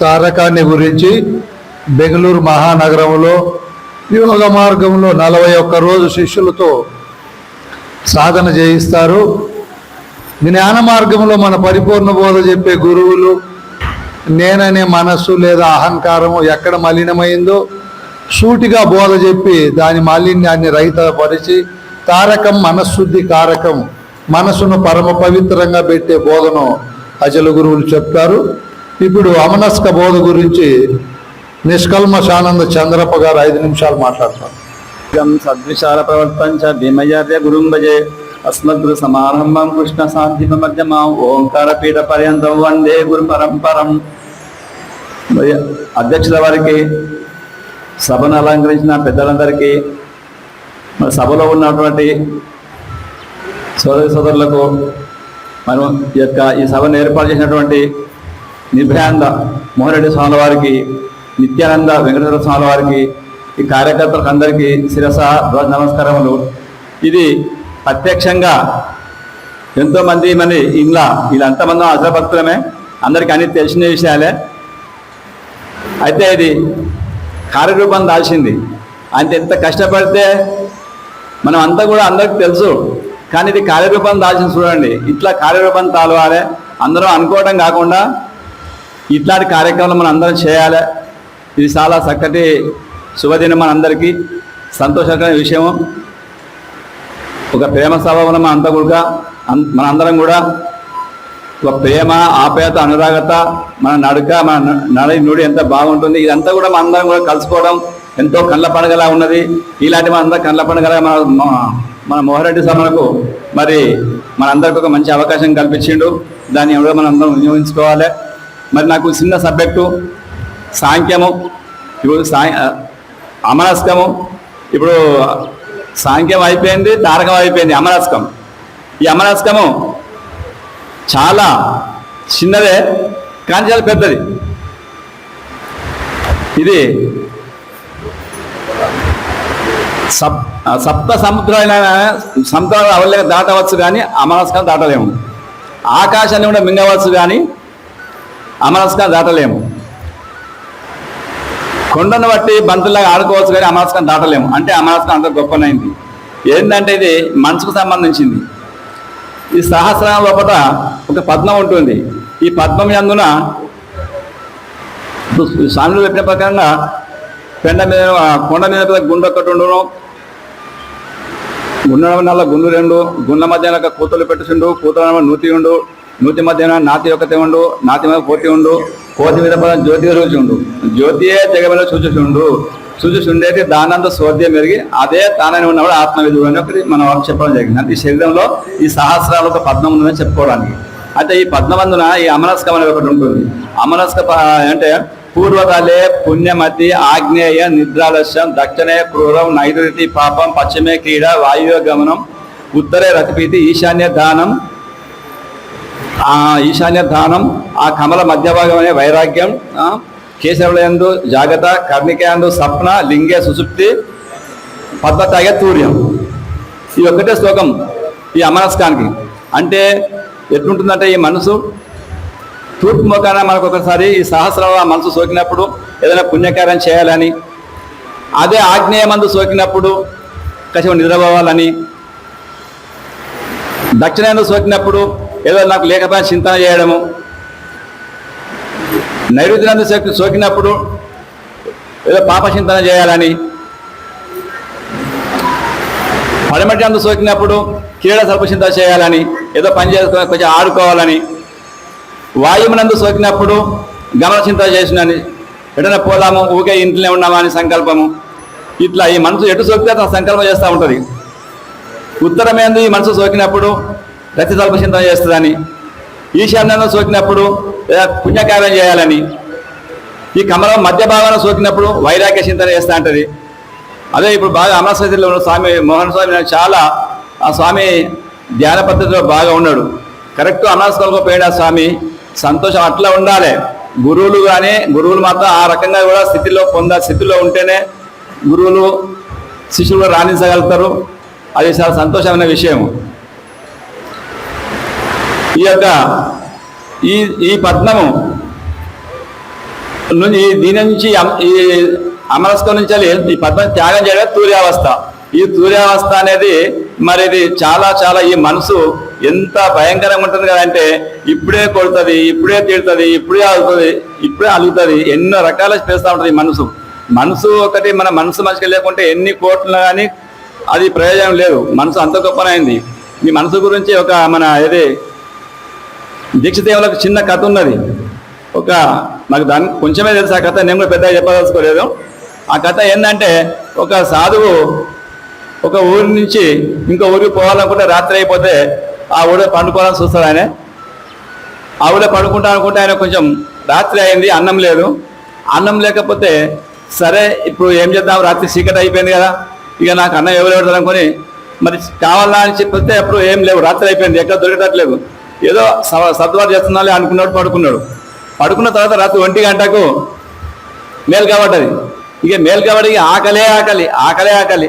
తారకాన్ని గురించి బెంగళూరు మహానగరంలో యోగ మార్గంలో నలభై ఒక్క రోజు శిష్యులతో సాధన చేయిస్తారు. జ్ఞాన మార్గంలో మన పరిపూర్ణ బోధ చెప్పే గురువులు నేననే మనస్సు లేదా అహంకారము ఎక్కడ మలినమైందో సూటిగా బోధ చెప్పి దాని మాలిన్యాన్ని రహితపరిచి తారకం మనశుద్ధి కారకం. మనసును పరమ పవిత్రంగా పెట్టే బోధను అజల గురువులు చెప్తారు ఇప్పుడు అమనస్క బోధ గురించి నిష్కల్మశానంద చంద్రప్ప గారు ఐదు నిమిషాలు మాట్లాడతారు. సద్విశాల ప్రవర్తంచ భీమయార్య గురుంభజే అస్మద్గురు సమారంభం కృష్ణ శాంతి మధ్యమ. ఓంకార పీఠ పర్యంతం వందే గురు పరంపరం. అధ్యక్షుల వారికి సభను అలంకరించిన పెద్దలందరికీ మన సభలో ఉన్నటువంటి సోదరి సోదరులకు మనం ఈ యొక్క ఈ సభను ఏర్పాటు చేసినటువంటి నిర్భయాంద మోహన్ రెడ్డి స్వామి వారికి నిత్యానంద వెంకటేశ్వర స్వామి వారికి ఈ కార్యకర్తలకు అందరికీ శిరస ధ్వజ నమస్కారములు. ఇది ప్రత్యక్షంగా ఎంతోమంది మన ఇలా వీళ్ళంతమంది అసభక్తులమే అందరికీ అన్ని తెలిసిన విషయాలే. అయితే ఇది కార్యరూపం దాల్చింది. అంత ఎంత కష్టపడితే మనం అంతా కూడా అందరికి తెలుసు. కానీ ఇది కార్యరూపం దాల్చిన చూడండి. ఇట్లా కార్యరూపం తాలవాలి. అందరం అనుకోవడం కాకుండా ఇట్లాంటి కార్యక్రమాలు మనం అందరం చేయాలి. ఇది చాలా చక్కటి శుభదినం మనందరికీ సంతోషకరమైన విషయం ఒక ప్రేమ స్వభావం మన అంతా కూడా మన అందరం కూడా ఒక ప్రేమ ఆప్యాయత అనురాగత మన నడక మన నడి నుడి ఎంత బాగుంటుంది ఇదంతా కూడా మన అందరం కూడా కలుసుకోవడం ఎంతో కళ్ళ పండుగలా ఉన్నది. ఇలాంటి మన అందరం కళ్ళ పండుగలా మన మన- మోహరెడ్డి సమలకు మరి మనందరికి ఒక మంచి అవకాశం కల్పించిండు. దాన్ని ఎవరో మనం అందరం వినియోగించుకోవాలి. మరి నాకు చిన్న సబ్జెక్టు సాంఖ్యము ఇప్పుడు సా అమనస్కము ఇప్పుడు సాంఖ్యం అయిపోయింది తారకం అయిపోయింది అమరస్కం. ఈ అమరస్కము చాలా చిన్నదే కానీ చాలా పెద్దది. ఇది సప్ సప్త సముద్రాలైన సముద్రాలు అవలేక దాటవచ్చు కానీ అమనస్కం దాటలేము. ఆకాశాన్ని కూడా మింగవచ్చు కానీ అమనస్కం దాటలేము. కొండను బట్టి బంతులాగా ఆడుకోవచ్చు కానీ అమనస్కం దాటలేము. అంటే అమనస్కం అంత గొప్పనైంది. ఏంటంటే ఇది మనసుకు సంబంధించింది. ఈ సహస్రం లోపల ఒక పద్మం ఉంటుంది. ఈ పద్మం అందున స్వామిలో చెప్పిన ప్రకారంగా పెండ మీద ఆ కొండ మీద పెద్ద ఒకటి ఉండును. గుండె నల్ల గుండు రెండు గుండె మధ్యన ఒక కూతులు పెట్టుచుండు కూతురు నూతి ఉండు నూతి మధ్యన నాతి ఒకతే ఉండు నాతి మీద కోతి ఉండు కోతి మీద పద జ్యోతి రుచుండు జ్యోతియే మీద చూచుచుండు చూచుచుండేది దానంత సోద్యం పెరిగి అదే తానని ఉన్నవాడు ఆత్మవిధుడు అని ఒకటి మనం చెప్పడం జరిగింది. అంటే ఈ శరీరంలో ఈ సహస్రాలు ఒక పద్మం ఉందని చెప్పుకోవడానికి. అయితే ఈ పద్మవందున ఈ అమనస్కం అనేది ఒకటి ఉంటుంది. అమనస్క అంటే పూర్వకాలే పుణ్యమతి ఆగ్నేయ నిద్రాలస్యం దక్షిణే క్రూరం నైరుతి పాపం పశ్చిమే క్రీడ వాయువ్య గమనం ఉత్తరే రతిపీతి ఈశాన్య దానం ఆ ఈశాన్య దానం ఆ కమల మధ్య భాగమనే వైరాగ్యం కేశవులందు జాగత కర్ణికయందు సప్న లింగే సుసుప్తి పద్మతాగే తూర్యం. ఈ ఒక్కటే శ్లోకం ఈ అమరస్కానికి. అంటే ఎట్లుంటుందంటే ఈ మనసు తూర్పు ముఖాన మనకు ఒకసారి ఈ సహస్రాల మనసు సోకినప్పుడు ఏదైనా పుణ్యకార్యం చేయాలని అదే ఆగ్నేయ మందు సోకినప్పుడు కసిమ నిద్రపోవాలని దక్షిణాయంలో సోకినప్పుడు ఏదో నాకు లేకపోయినా చింతన చేయడము నైరుతినందు సోకి సోకినప్పుడు ఏదో పాప చింతన చేయాలని పడమటి అందు సోకినప్పుడు క్రీడ సర్పచింత చేయాలని ఏదో పని చేసుకుని కొంచెం ఆడుకోవాలని వాయువునందు సోకినప్పుడు గమనచింత చేసినని ఎటన పోదాము ఊకే ఇంట్లోనే ఉన్నామా అని సంకల్పము. ఇట్లా ఈ మనసు ఎటు సోకితే అతను సంకల్పం చేస్తూ ఉంటుంది. ఉత్తరమేందు? ఈ మనసు సోకినప్పుడు రతి తల్ప చింతన చేస్తుందని. ఈశాన్యంలో సోకినప్పుడు లేదా పుణ్యకార్యం చేయాలని. ఈ కమలం మధ్య భాగాన సోకినప్పుడు వైరాగ్య చింతన చేస్తూ ఉంటుంది. అదే ఇప్పుడు బాగా అమరస్థితిలో ఉన్న స్వామి మోహన్ స్వామి చాలా ఆ స్వామి ధ్యాన పద్ధతిలో బాగా ఉన్నాడు. కరెక్ట్ అమరస్థలకు పోయాడు ఆ స్వామి సంతోషం అట్లా ఉండాలి. గురువులు కానీ గురువులు మాత్రం ఆ రకంగా కూడా స్థితిలో పొంద స్థితిలో ఉంటేనే గురువులు శిష్యులు కూడా రాణించగలుగుతారు. అది చాలా సంతోషమైన విషయం. ఈ యొక్క ఈ ఈ పద్మము నుంచి దీని నుంచి ఈ అమరస్కం నుంచి వెళ్ళి ఈ పద్మ త్యాగం చేయడం తూర్యావస్థ. ఈ సూర్యావస్థ అనేది మరి ఇది చాలా చాలా ఈ మనసు ఎంత భయంకరంగా ఉంటుంది కదంటే ఇప్పుడే కొడుతుంది ఇప్పుడే తిడుతుంది ఇప్పుడే అలుగుతుంది ఇప్పుడే అలుగుతుంది ఎన్నో రకాల చేస్తూ ఉంటుంది ఈ మనసు. మనసు ఒకటి మన మనసు మంచిగా లేకుంటే ఎన్ని కోట్లు కానీ అది ప్రయోజనం లేదు. మనసు అంత గొప్పనైంది ఈ మనసు గురించి ఒక మన ఏది దీక్షదేవులకు చిన్న కథ ఉన్నది. ఒక నాకు దాని కొంచెమే తెలుసు ఆ కథ నేను కూడా పెద్దగా చెప్పదలుచుకోలేదు. ఆ కథ ఏంటంటే ఒక సాధువు ఒక ఊరి నుంచి ఇంకో ఊరికి పోవాలనుకుంటే రాత్రి అయిపోతే ఆ ఊళ్ళో పండుకోవాలని చూస్తాడు ఆయన. ఆ ఊళ్ళో పడుకుంటా అనుకుంటే ఆయన కొంచెం రాత్రి అయింది అన్నం లేదు. అన్నం లేకపోతే సరే ఇప్పుడు ఏం చేద్దాం? రాత్రి చీకటి అయిపోయింది కదా. ఇక నాకు అన్నం ఎవరు పెడతారు అనుకొని మరి కావాలా అని చెప్పితే అప్పుడు ఏం లేవు రాత్రి అయిపోయింది ఎక్కడ దొరికేటట్లేదు. ఏదో స- సర్దుబాటు చేస్తున్నాలే అనుకున్నాడు పడుకున్నాడు. పడుకున్న తర్వాత రాత్రి ఒంటి గంటకు మేలు కాబట్టది ఇక మేలు కాబట్టి ఆకలే ఆకలి ఆకలే ఆకలి.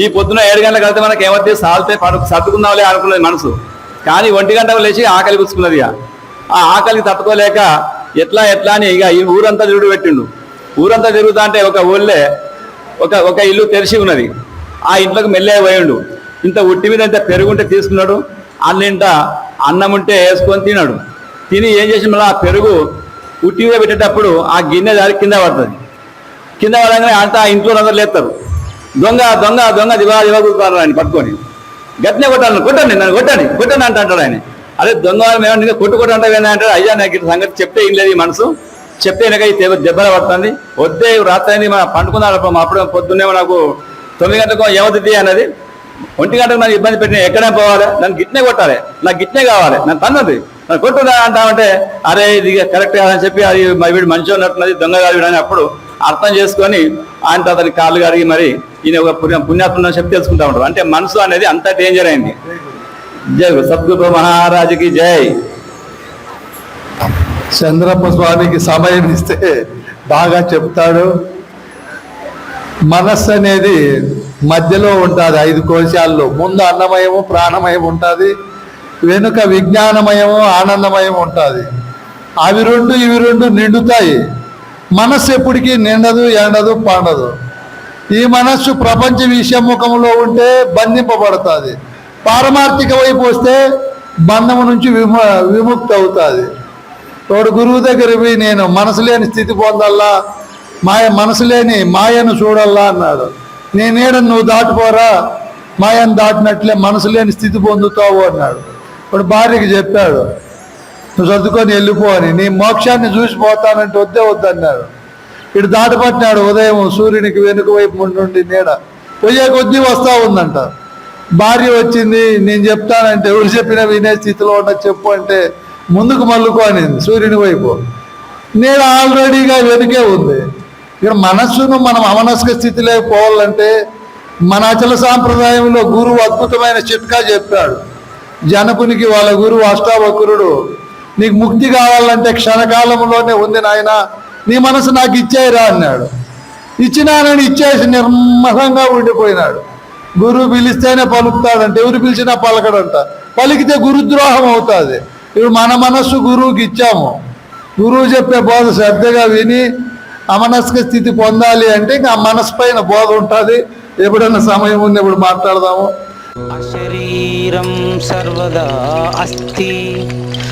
ఈ పొద్దున ఏడు గంటలకు వెళ్తే మనకి ఏమైతే సాల్తే పడు సర్దుకుందాంలే అనుకున్నది మనసు. కానీ ఒంటి గంట లేచి ఆకలి కూర్చున్నది ఇక. ఆ ఆకలికి తట్టుకోలేక ఎట్లా ఎట్లా అని ఇక ఈ ఊరంతా తిరుగు పెట్టిండు. ఊరంతా తిరుగుతా అంటే ఒక ఊళ్ళే ఒక ఒక ఇల్లు తెరిచి ఉన్నది. ఆ ఇంట్లోకి మెల్లే పోయిండు. ఇంత ఉట్టి మీద ఇంత పెరుగుంటే తీసుకున్నాడు. అన్నింట అన్నం ఉంటే వేసుకొని తిన్నాడు. తిని ఏం చేసి మళ్ళీ ఆ పెరుగు ఉట్టి మీద పెట్టేటప్పుడు ఆ గిన్నె దారి కింద పడుతుంది. కింద పడగానే అంతా ఆ ఇంట్లో అందరూ లేస్తారు దొంగ దొంగ దొంగ దివా దివా కూర్చున్నారు ఆయన పట్టుకొని. గట్టినే కొట్టాను కొట్టండి నన్ను కొట్టండి కొట్టండి అంట అంటాడు ఆయన. అదే దొంగ వాళ్ళు మేము ఇంకా కొట్టు కొట్టు అంటే అంటాడు అయ్యా నాకు ఇట్లా సంగతి చెప్తే ఏం లేదు ఈ మనసు. చెప్తే వెనక ఈ దెబ్బ దెబ్బలు పడుతుంది. వద్దే రాత్రి మనం పండుకున్నాడు అప్పుడు పొద్దున్నే నాకు తొమ్మిది గంటలకు ఏమవుతుంది అన్నది. ఒంటి గంటకు నన్ను ఇబ్బంది పెట్టిన ఎక్కడే పోవాలి? నన్ను గిట్నే కొట్టాలి. నాకు గిట్నే కావాలి. నన్ను తన్నది. నన్ను కొట్టుదా అంటామంటే అరే ఇది కరెక్ట్ కాదని చెప్పి అది వీడు మంచిగా ఉన్నట్టున్నది దొంగ కాదు అని అప్పుడు అర్థం చేసుకొని ఆయన అతని కాళ్ళు కడిగి మరి ఈయన ఒక పుణ్య పుణ్యాత్మ చెప్పి తెలుసుకుంటా ఉంటారు. అంటే మనసు అనేది అంత డేంజర్ అయింది. జై సద్గురు మహారాజుకి జై. చంద్రప్ప స్వామికి సమయం ఇస్తే బాగా చెప్తాడు. మనస్సు అనేది మధ్యలో ఉంటుంది ఐదు కోశాల్లో. ముందు అన్నమయము ప్రాణమయం ఉంటుంది. వెనుక విజ్ఞానమయము ఆనందమయం ఉంటుంది. అవి రెండు ఇవి రెండు నిండుతాయి. మనస్సు ఎప్పటికీ నిండదు ఎండదు పండదు. ఈ మనస్సు ప్రపంచ విషయముఖంలో ఉంటే బంధింపబడుతుంది. పారమార్థిక వైపు వస్తే బంధము నుంచి విము విముక్తి అవుతుంది తోడు గురువు దగ్గర పోయి నేను మనసు లేని స్థితి పొందల్లా మాయ మనసు లేని మాయను చూడల్లా అన్నాడు. నేనేడ నువ్వు దాటిపోరా మాయను దాటినట్లే మనసు లేని స్థితి పొందుతావు అన్నాడు. ఇప్పుడు భార్యకి చెప్పాడు నువ్వు సర్దుకొని వెళ్ళిపో అని. నీ మోక్షాన్ని చూసిపోతానంటే వద్దే వద్దన్నాడు ఇటు దాటపట్టినాడు ఉదయం సూర్యునికి వెనుక వైపు నుండి నీడ. పోయే కొద్దీ వస్తా ఉందంట. భార్య వచ్చింది నేను చెప్తానంటే ఎవరు చెప్పినా వినే స్థితిలో ఉన్న చెప్పు అంటే ముందుకు మల్లుకో అనింది సూర్యుని వైపు. నీడ ఆల్రెడీగా వెనుకే ఉంది. ఇక్కడ మనస్సును మనం అమనస్క స్థితిలో పోవాలంటే మన అచల సాంప్రదాయంలో గురువు అద్భుతమైన చిట్కా చెప్పాడు. జనకునికి వాళ్ళ గురువు అష్టావకురుడు నీకు ముక్తి కావాలంటే క్షణకాలంలోనే ఉంది నాయన. నీ మనసు నాకు ఇచ్చేయరా అన్నాడు. ఇచ్చినానని ఇచ్చేసి నిర్మలంగా ఉండిపోయినాడు. గురువు పిలిస్తేనే పలుకుతాడంట ఎవరు పిలిచినా పలకడంట. పలికితే గురుద్రోహం అవుతుంది. ఇప్పుడు మన మనస్సు గురువుకి ఇచ్చాము. గురువు చెప్పే బోధ శ్రద్ధగా విని అమనస్క స్థితి పొందాలి అంటే ఇంకా ఆ మనసు పైన బోధ ఉంటుంది. ఎప్పుడైనా సమయం ఉంది ఇప్పుడు మాట్లాడదాము. అశరీరం సర్వదా అస్థి.